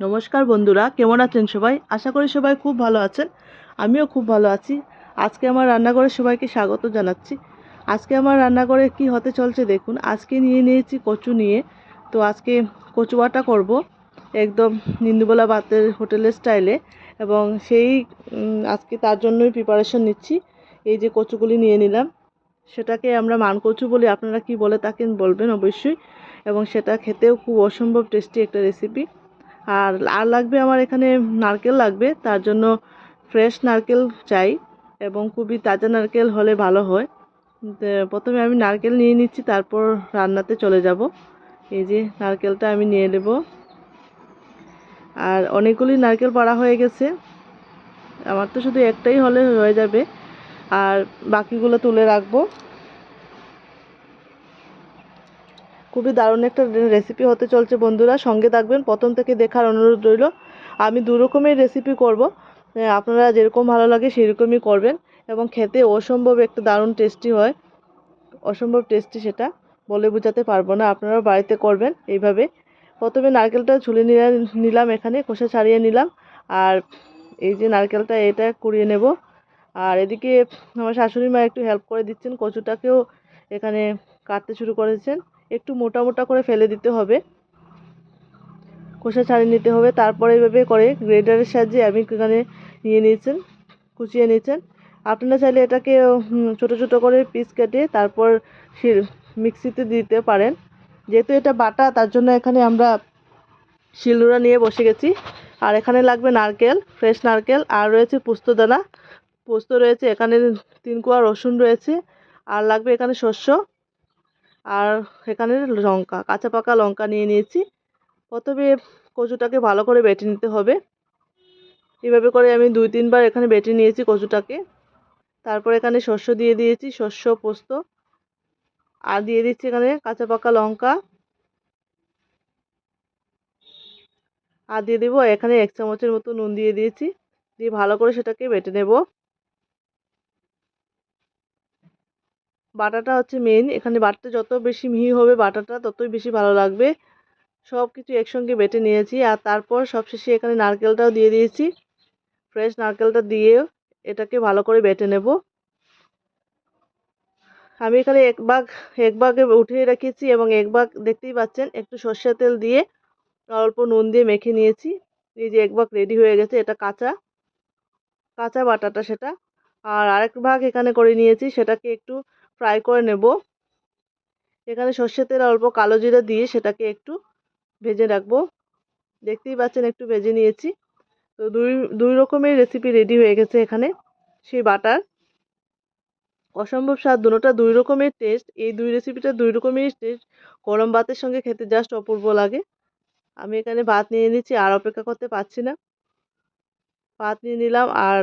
নমস্কার বন্ধুরা, কেমন আছেন সবাই? আশা করি সবাই খুব ভালো আছেন। আমিও খুব ভালো আছি। আজকে আমার রান্নাঘরে সবাইকে স্বাগত জানাচ্ছি। আজকে আমার রান্নাঘরে কি হতে চলছে দেখুন, আজকে নিয়ে নিয়েছি কচু নিয়ে। তো আজকে কচু বাটা করব একদম নিন্দুবেলা ভাতের হোটেলের স্টাইলে এবং সেই আজকে তার জন্যই প্রিপারেশন নিচ্ছি। এই যে কচুগুলি নিয়ে নিলাম, সেটাকে আমরা মান কচু বলি, আপনারা কি বলে থাকেন বলবেন অবশ্যই। এবং সেটা খেতেও খুব অসম্ভব টেস্টি একটা রেসিপি আর আর লাগবে আমার এখানে নারকেল লাগবে, তার জন্য ফ্রেশ নারকেল চাই এবং খুবই তাজা নারকেল হলে ভালো হয়। প্রথমে আমি নারকেল নিয়ে নিচ্ছি, তারপর রান্নাতে চলে যাব। এই যে নারকেলটা আমি নিয়ে নেব। আর অনেকগুলি নারকেল পাড়া হয়ে গেছে। আমার তো শুধু একটাই হলে হয়ে যাবে। আর বাকিগুলো তুলে রাখব। খুবই দারুণ একটা রেসিপি হতে চলছে বন্ধুরা। সঙ্গে থাকবেন, প্রথম থেকে দেখার অনুরোধ রইল। আমি দু রকমের রেসিপি করব। আপনারা যেরকম ভালো লাগে সেরকমই করবেন এবং খেতে অসম্ভব একটা দারুণ টেস্টি হয়। অসম্ভব টেস্টি সেটা বলে বোঝাতে পারব না আপনারা বাড়িতে করবেন এইভাবে। প্রথমে নারকেলটা ঝুলে নিলা- নিলাম এখানে, খোসা ছাড়িয়ে নিলাম। আর এই যে নারকেলটা, এটা কুড়িয়ে নেব। আর এদিকে আমার শাশুড়ি মা একটু হেল্প করে দিচ্ছেন, কচুটাকেও এখানে কাটতে শুরু করেছেন। একটু মোটা মোটা করে ফেলে দিতে হবে। খোসা ছাড়িয়ে নিতে হবে। তারপরে এইভাবে করে গ্রেডারের সাহায্যে আমি এখানে নিয়ে নিয়েছেন, কুচিয়ে নিয়েছেন। আপনারা চাইলে এটাকে ছোট ছোট করে পিস কেটে তারপর মিক্সিতে দিতে পারেন। যেহেতু এটা বাটা, তার জন্য এখানে আমরা শিলনোড়া নিয়ে বসে গেছি। আর এখানে লাগবে নারকেল, ফ্রেশ নারকেল। আর রয়েছে পোস্তদানা পোস্ত রয়েছে, এখানে তিন কোয়া রসুন রয়েছে। আর লাগবে এখানে শস্য। আর এখানে লঙ্কা, কাঁচা পাকা লঙ্কা নিয়ে নিয়েছি। প্রথমে কচুটাকে ভালো করে বেটে নিতে হবে। এভাবে করে আমি দুই, তিনবার এখানে বেটে নিয়েছি কচুটাকে। তারপর এখানে শস্য দিয়ে দিয়েছি, শস্য, পোস্ত। আর দিয়ে দিচ্ছি এখানে কাঁচা পাকা লঙ্কা। আর দিয়ে দেবো এখানে এক চামচের মতো নুন দিয়ে দিয়েছি। দিয়ে ভালো করে সেটাকে বেটে নেব। বাটাটা হচ্ছে মেন এখানে বাটতে যত বেশি মিহি হবে বাটাটা, ততই বেশি ভালো লাগবে। সব কিছু একসঙ্গে বেটে নিয়েছি, আর তারপর সবশেষে এখানে নারকেলটাও দিয়ে দিয়েছি। ফ্রেশ নারকেলটা দিয়ে এটাকে ভালো করে বেটে নেব। আমি এখানে এক ভাগ, এক ভাগে উঠিয়ে রেখেছি এবং এক ভাগ, দেখতেই পাচ্ছেন, একটু সর্ষের তেল দিয়ে অল্প নুন দিয়ে মেখে নিয়েছি। এই যে এক ভাগ রেডি হয়ে গেছে, এটা কাঁচা কাঁচা বাটাটা সেটা। আর আরেক ভাগ এখানে করে নিয়েছি, সেটাকে একটু ফ্রাই করে নেব। এখানে সর্ষের তেল অল্প কালো জিরা দিয়ে সেটাকে একটু ভেজে রাখব। দেখতেই পাচ্ছেন একটু ভেজে নিয়েছি। তো দুই দুই রকমের রেসিপি রেডি হয়ে গেছে এখানে। সেই বাটার। অসম্ভব স্বাদ দুটোটা দুই রকমের টেস্ট এই দুই রেসিপিটা দুই রকমেরই টেস্ট গরম ভাতের সঙ্গে খেতে জাস্ট অপূর্ব লাগে। আমি এখানে ভাত নিয়ে নিচ্ছি, আর অপেক্ষা করতে পারছি না। ভাত নিয়ে নিলাম, আর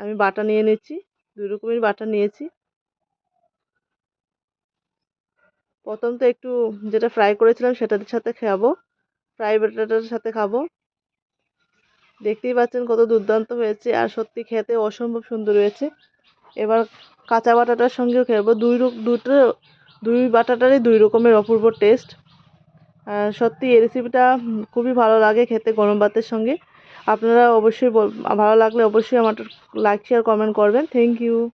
আমি বাটা নিয়ে নিচ্ছি। দুই রকমের বাটা নিয়েছি। প্রথম তো একটু যেটা ফ্রাই করেছিলাম সেটার সাথে খাব। ফ্রাই বাটাটার সাথে খাব। দেখতেই পাচ্ছেন কত দুর্দান্ত হয়েছে আর সত্যি খেতে অসম্ভব সুন্দর হয়েছে। এবার কাঁচা বাটাটার সঙ্গেও খাব দুই দুটো, দুই বাটাটারই দুই রকমের অপূর্ব টেস্ট সত্যি এই রেসিপিটা খুবই ভালো লাগে খেতে গরম ভাতের সঙ্গে। আপনারা অবশ্যই ভালো লাগলে অবশ্যই আমার লাইক শেয়ার কমেন্ট করবেন। Thank you